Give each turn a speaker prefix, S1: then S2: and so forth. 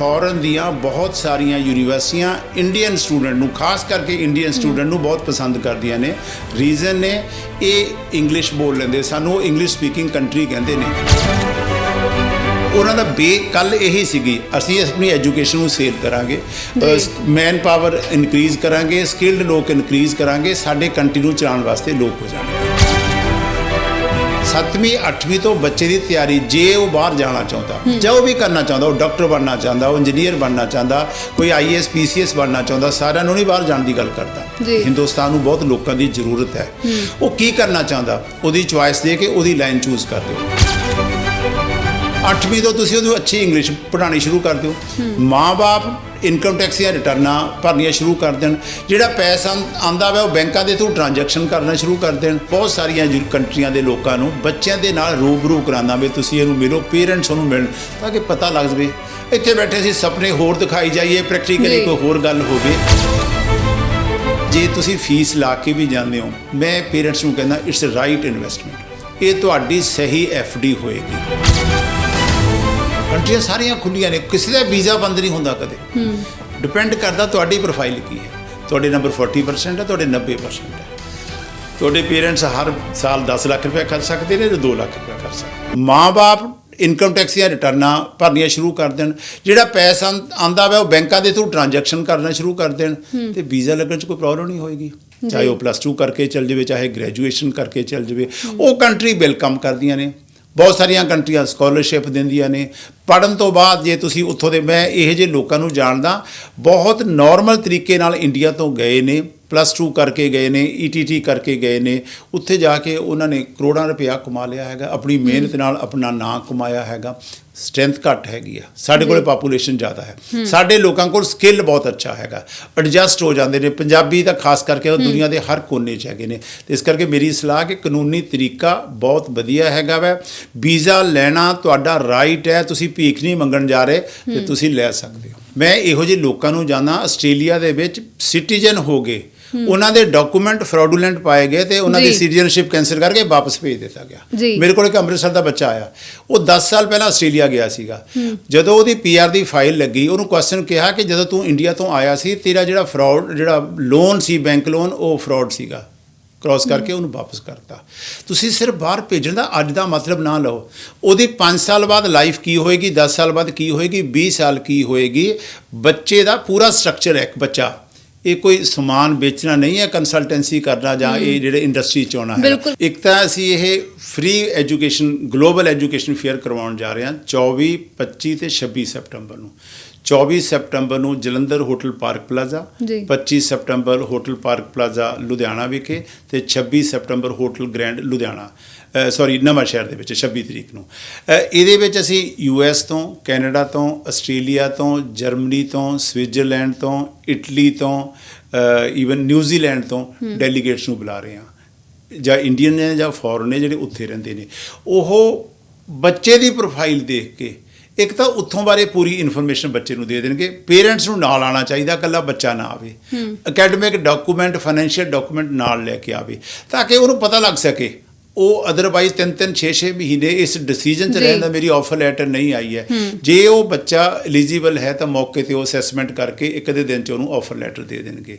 S1: Foreign ਦੀਆਂ ਬਹੁਤ ਸਾਰੀਆਂ ਯੂਨੀਵਰਸਿਟੀਆਂ ਇੰਡੀਅਨ ਸਟੂਡੈਂਟ ਨੂੰ ਖਾਸ ਕਰਕੇ ਇੰਡੀਅਨ ਸਟੂਡੈਂਟ ਨੂੰ ਬਹੁਤ ਪਸੰਦ ਕਰਦੀਆਂ ਨੇ। ਰੀਜ਼ਨ ਨੇ ਇਹ ਇੰਗਲਿਸ਼ ਬੋਲ ਲੈਂਦੇ ਸਾਨੂੰ ਉਹ ਇੰਗਲਿਸ਼ ਸਪੀਕਿੰਗ ਕੰਟਰੀ ਕਹਿੰਦੇ ਨੇ। ਉਹਨਾਂ ਦਾ ਬੇ ਕੱਲ ਇਹੀ ਸੀਗੀ ਅਸੀਂ ਆਪਣੀ ਐਜੂਕੇਸ਼ਨ ਨੂੰ ਸੇਲ ਕਰਾਂਗੇ। ਮੈਨ ਪਾਵਰ ਇਨਕਰੀਜ਼ ਕਰਾਂਗੇ ਸਕਿਲਡ ਲੋਕ ਇਨਕਰੀਜ਼ ਕਰਾਂਗੇ ਸਾਡੇ ਕੰਟਰੀ ਨੂੰ ਚਲਾਉਣ ਵਾਸਤੇ ਲੋਕ ਹੋ ਜਾਣਗੇ। ਸੱਤਵੀਂ ਅੱਠਵੀਂ ਤੋਂ ਬੱਚੇ ਦੀ ਤਿਆਰੀ ਜੇ ਉਹ ਬਾਹਰ ਜਾਣਾ ਚਾਹੁੰਦਾ ਜਾਂ ਉਹ ਵੀ ਕਰਨਾ ਚਾਹੁੰਦਾ ਉਹ ਡਾਕਟਰ ਬਣਨਾ ਚਾਹੁੰਦਾ ਉਹ ਇੰਜੀਨੀਅਰ ਬਣਨਾ ਚਾਹੁੰਦਾ ਕੋਈ ਆਈਐਸ ਪੀਸੀਐਸ ਬਣਨਾ ਚਾਹੁੰਦਾ ਸਾਰਿਆਂ ਨੂੰ ਨਹੀਂ ਬਾਹਰ ਜਾਣ ਦੀ ਗੱਲ ਕਰਦਾ। ਹਿੰਦੁਸਤਾਨ ਨੂੰ ਬਹੁਤ ਲੋਕਾਂ ਦੀ ਜ਼ਰੂਰਤ ਹੈ। ਉਹ ਕੀ ਕਰਨਾ ਚਾਹੁੰਦਾ? ਉਹਦੀ ਚੁਆਇਸ ਦੇ ਕੇ ਉਹਦੀ ਲਾਈਨ ਚੂਜ਼ ਕਰ ਦਿਓ। ਅੱਠਵੀਂ ਤੋਂ ਤੁਸੀਂ ਉਹਨੂੰ ਅੱਛੀ ਇੰਗਲਿਸ਼ ਪੜ੍ਹਾਉਣੀ ਸ਼ੁਰੂ ਕਰ ਦਿਓ। ਮਾਂ-ਬਾਪ ਇਨਕਮ ਟੈਕਸ ਦੀਆਂ ਰਿਟਰਨਾਂ ਭਰਨੀਆਂ ਸ਼ੁਰੂ ਕਰ ਦੇਣ। ਜਿਹੜਾ ਪੈਸਾ ਆਂਦਾ ਵਾ ਉਹ ਬੈਂਕਾਂ ਦੇ ਥਰੂ ਟ੍ਰਾਂਜੈਕਸ਼ਨ ਕਰਨਾ ਸ਼ੁਰੂ ਕਰ ਦੇਣ। ਬਹੁਤ ਸਾਰੀਆਂ ਕੰਟਰੀਆਂ ਦੇ ਲੋਕਾਂ ਨੂੰ ਬੱਚਿਆਂ ਦੇ ਨਾਲ ਰੂਬਰੂ ਕਰਾਉਂਦਾ ਵੀ ਤੁਸੀਂ ਇਹਨੂੰ ਮਿਲੋ ਪੇਰੈਂਟਸ ਉਹਨੂੰ ਮਿਲਣ ਤਾਂ ਕਿ ਪਤਾ ਲੱਗ ਜਵੇ। ਇੱਥੇ ਬੈਠੇ ਸੀ ਸੁਪਨੇ ਹੋਰ ਦਿਖਾਈ ਜਾਈਏ ਪ੍ਰੈਕਟੀਕਲੀ। ਕੋਈ ਹੋਰ ਗੱਲ ਹੋਵੇ। ਜੇ ਤੁਸੀਂ ਫੀਸ ਲਾ ਕੇ ਵੀ ਜਾਂਦੇ ਹੋ ਮੈਂ ਪੇਰੈਂਟਸ ਨੂੰ ਕਹਿੰਦਾ ਇਟਸ ਰਾਈਟ ਇਨਵੈਸਟਮੈਂਟ ਇਹ ਤੁਹਾਡੀ ਸਹੀ ਡੀ ਹੋਏਗੀ। ਕੰਟਰੀਆਂ ਸਾਰੀਆਂ ਖੁੱਲੀਆਂ ਨੇ ਕਿਸੇ ਦਾ ਵੀਜ਼ਾ ਬੰਦ ਨਹੀਂ ਹੁੰਦਾ ਕਦੇ। ਡਿਪੈਂਡ ਕਰਦਾ ਤੁਹਾਡੀ ਪ੍ਰੋਫਾਈਲ ਕੀ ਹੈ। ਤੁਹਾਡੇ ਨੰਬਰ 40% ਹੈ ਤੁਹਾਡੇ 90% ਹੈ। ਤੁਹਾਡੇ ਪੇਰੈਂਟਸ ਹਰ ਸਾਲ 10 ਲੱਖ ਰੁਪਏ ਖਰਚ ਸਕਦੇ ਨੇ ਤੇ 2 ਲੱਖ ਰੁਪਏ ਖਰਚ ਸਕਦੇ ਮਾਂ-ਬਾਪ ਇਨਕਮ ਟੈਕਸ ਦੀਆਂ ਰਿਟਰਨਾਂ ਭਰਨੀਆਂ ਸ਼ੁਰੂ ਕਰ ਦੇਣ। ਜਿਹੜਾ ਪੈਸਾ ਆਂਦਾ ਵਾ ਉਹ ਬੈਂਕਾਂ ਦੇ ਥਰੂ ਟ੍ਰਾਂਜੈਕਸ਼ਨ ਕਰਨਾ ਸ਼ੁਰੂ ਕਰ ਦੇਣ। ਤੇ ਵੀਜ਼ਾ ਲੱਗਣ 'ਚ ਕੋਈ ਪ੍ਰੋਬਲਮ ਨਹੀਂ ਹੋਏਗੀ। ਚਾਹੇ ਉਹ ਪਲੱਸ 2 ਕਰਕੇ ਚੱਲ ਜਾਵੇ ਚਾਹੇ ਗ੍ਰੈਜੂਏਸ਼ਨ ਕਰਕੇ ਚੱਲ ਜਾਵੇ। ਉਹ ਕੰਟਰੀ ਵੈਲਕਮ ਕਰਦੀਆਂ ਨੇ। ਬਹੁਤ ਸਾਰੀਆਂ ਕੰਟਰੀਆਂ ਸਕਾਲਰਸ਼ਿਪ ਦਿੰਦੀਆਂ ਨੇ। ਪੜਨ ਤੋਂ ਬਾਅਦ ਜੇ ਤੁਸੀਂ ਉੱਥੋਂ ਦੇ ਮੈਂ ਇਹੋ ਜਿਹੇ ਲੋਕਾਂ ਨੂੰ ਜਾਣਦਾ, ਬਹੁਤ ਨਾਰਮਲ ਤਰੀਕੇ ਨਾਲ ਇੰਡੀਆ ਤੋਂ ਗਏ ਨੇ। ਪਲੱਸ 2 ਕਰਕੇ ਗਏ ਨੇ ਈਟੀਟੀ ਕਰਕੇ ਗਏ ਨੇ ਉੱਥੇ ਜਾ ਕੇ ਉਹਨਾਂ ਨੇ ਕਰੋੜਾਂ ਰੁਪਇਆ ਕਮਾ ਲਿਆ ਹੈਗਾ ਆਪਣੀ ਮਿਹਨਤ ਨਾਲ ਆਪਣਾ ਨਾਂ ਕਮਾਇਆ ਹੈਗਾ ਸਟਰੈਂਥ ਘੱਟ ਹੈਗੀ ਆ ਸਾਡੇ ਕੋਲੇ ਪਾਪੂਲੇਸ਼ਨ ਜ਼ਿਆਦਾ ਹੈ। ਸਾਡੇ ਲੋਕਾਂ ਕੋਲ ਸਕਿੱਲ ਬਹੁਤ ਅੱਛਾ ਹੈਗਾ ਐਡਜਸਟ ਹੋ ਜਾਂਦੇ ਨੇ ਪੰਜਾਬੀ ਤਾਂ ਖਾਸ ਕਰਕੇ ਉਹ ਦੁਨੀਆ ਦੇ ਹਰ ਕੋਨੇ 'ਚ ਹੈਗੇ ਨੇ ਤੇ ਇਸ ਕਰਕੇ ਮੇਰੀ ਸਲਾਹ ਕਿ ਕਾਨੂੰਨੀ ਤਰੀਕਾ ਬਹੁਤ ਵਧੀਆ ਹੈਗਾ ਵੈ। ਵੀਜ਼ਾ ਲੈਣਾ ਤੁਹਾਡਾ ਰਾਈਟ ਹੈ ਤੁਸੀਂ ਭੀਖ ਨਹੀਂ ਮੰਗਣ ਜਾ ਰਹੇ ਤੇ ਤੁਸੀਂ ਲੈ ਸਕਦੇ ਹੋ। ਮੈਂ ਇਹੋ ਜਿਹੇ ਲੋਕਾਂ ਨੂੰ ਜਾਣਾ ਆਸਟ੍ਰੇਲੀਆ ਦੇ ਵਿੱਚ ਸਿਟੀਜ਼ਨ ਹੋ ਗਏ ਉਹਨਾਂ ਦੇ ਡਾਕੂਮੈਂਟ ਫਰਾਡੂਲੈਂਟ ਪਾਏ ਗਏ ਤੇ ਉਹਨਾਂ ਦੀ। ਸਿਟੀਜ਼ਨਸ਼ਿਪ ਕੈਂਸਲ ਕਰਕੇ ਵਾਪਸ ਭੇਜ ਦਿੱਤਾ ਗਿਆ। ਮੇਰੇ ਕੋਲ ਇੱਕ ਅੰਮ੍ਰਿਤਸਰ ਦਾ ਬੱਚਾ ਆਇਆ। ਉਹ 10 ਸਾਲ ਪਹਿਲਾਂ ਆਸਟ੍ਰੇਲੀਆ ਗਿਆ ਸੀਗਾ। ਜਦੋਂ ਉਹਦੀ ਪੀਆਰ ਦੀ ਫਾਈਲ ਲੱਗੀ ਉਹਨੂੰ ਕੁਐਸਚਨ ਕਿਹਾ ਕਿ ਜਦੋਂ ਤੂੰ ਇੰਡੀਆ ਤੋਂ ਆਇਆ ਸੀ ਤੇਰਾ ਜਿਹੜਾ ਫਰਾਡ ਜਿਹੜਾ ਲੋਨ ਸੀ ਬੈਂਕ ਲੋਨ ਉਹ ਫਰਾਡ ਸੀਗਾ। ਕ੍ਰਾਸ ਕਰਕੇ ਉਹਨੂੰ ਵਾਪਸ ਕਰਤਾ। ਤੁਸੀਂ ਸਿਰਫ ਬਾਹਰ ਭੇਜਣ ਦਾ ਅੱਜ ਦਾ ਮਤਲਬ ਨਾ ਲਓ। ਉਹਦੀ 5 ਸਾਲ ਬਾਅਦ ਲਾਈਫ ਕੀ ਹੋਏਗੀ 10 ਸਾਲ ਬਾਅਦ ਕੀ ਹੋਏਗੀ 20 ਸਾਲ ਕੀ ਹੋਏਗੀ ਬੱਚੇ ਦਾ ਪੂਰਾ ਸਟਰਕਚਰ ਹੈ ਇੱਕ ਬੱਚਾ। ਇਹ ਕੋਈ ਸਮਾਨ ਵੇਚਣਾ ਨਹੀਂ ਹੈ ਕੰਸਲਟੈਂਸੀ ਕਰਨਾ ਜਾਂ ਇਹ ਜਿਹੜੇ ਇੰਡਸਟਰੀ ਚ ਆਉਣਾ ਹੈ। ਇੱਕ ਤਾਂ ਅਸੀਂ ਇਹ free education global education fair ਕਰਵਾਉਣ ਜਾ ਰਹੇ ਹਾਂ 24 25 ਤੇ 26 ਸਤੰਬਰ ਨੂੰ 24 ਸਤੰਬਰ ਨੂੰ Jalandhar hotel park Plaza
S2: ji.
S1: 25 ਸਤੰਬਰ ਹੋਟਲ ਪਾਰਕ ਪਲਾਜ਼ਾ ਲੁਧਿਆਣਾ ਵਿਖੇ ਤੇ 26 ਸਤੰਬਰ hotel Grand Ludhiana sorry Nawan Shahr ਦੇ ਵਿੱਚ 26 ਤਰੀਕ ਨੂੰ ਇਹਦੇ ਵਿੱਚ ਅਸੀਂ ਯੂਐਸ ਤੋਂ ਕੈਨੇਡਾ ਤੋਂ ਆਸਟ੍ਰੇਲੀਆ ਤੋਂ ਜਰਮਨੀ ਤੋਂ ਸਵਿਟਜ਼ਰਲੈਂਡ ਤੋਂ ਇਟਲੀ ਤੋਂ ਈਵਨ ਨਿਊਜ਼ੀਲੈਂਡ ਤੋਂ ਡੈਲੀਗੇਟਸ ਨੂੰ ਬੁਲਾ ਰਹੇ ਹਾਂ। ਜਾਂ ਇੰਡੀਅਨ ਨੇ ਜਾਂ ਫੋਰਨ ਨੇ ਜਿਹੜੇ ਉੱਥੇ ਰਹਿੰਦੇ ਨੇ। ਉਹ ਬੱਚੇ ਦੀ ਪ੍ਰੋਫਾਈਲ ਦੇਖ ਕੇ ਇੱਕ ਤਾਂ ਉੱਥੋਂ ਬਾਰੇ ਪੂਰੀ ਇਨਫੋਰਮੇਸ਼ਨ ਬੱਚੇ ਨੂੰ ਦੇ ਦੇਣਗੇ। ਪੇਰੈਂਟਸ ਨੂੰ ਨਾਲ ਆਣਾ ਚਾਹੀਦਾ ਇਕੱਲਾ ਬੱਚਾ ਨਾ ਆਵੇ। ਅਕੈਡਮਿਕ ਡਾਕੂਮੈਂਟ ਫਾਈਨੈਂਸ਼ੀਅਲ ਡਾਕੂਮੈਂਟ ਨਾਲ ਲੈ ਕੇ ਆਵੇ ਤਾਂ ਕਿ ਉਹਨੂੰ ਪਤਾ ਲੱਗ ਸਕੇ ਉਹ ਅਦਰਵਾਈਜ਼ ਤਿੰਨ ਤਿੰਨ 6-6 ਮਹੀਨੇ ਇਸ ਡਿਸੀਜਨ 'ਚ
S2: ਜੀ।
S1: ਰਹਿਣ ਦਾ ਮੇਰੀ ਆਫਰ ਲੈਟਰ ਨਹੀਂ ਆਈ ਹੈ। ਜੇ ਉਹ ਬੱਚਾ ਐਲੀਜੀਬਲ ਹੈ ਤਾਂ ਮੌਕੇ ਤੇ ਉਹ ਅਸੈਸਮੈਂਟ ਕਰਕੇ ਇੱਕ ਦੇ ਦਿਨ 'ਚ ਉਹਨੂੰ ਆਫਰ ਲੈਟਰ ਦੇ ਦੇਣਗੇ।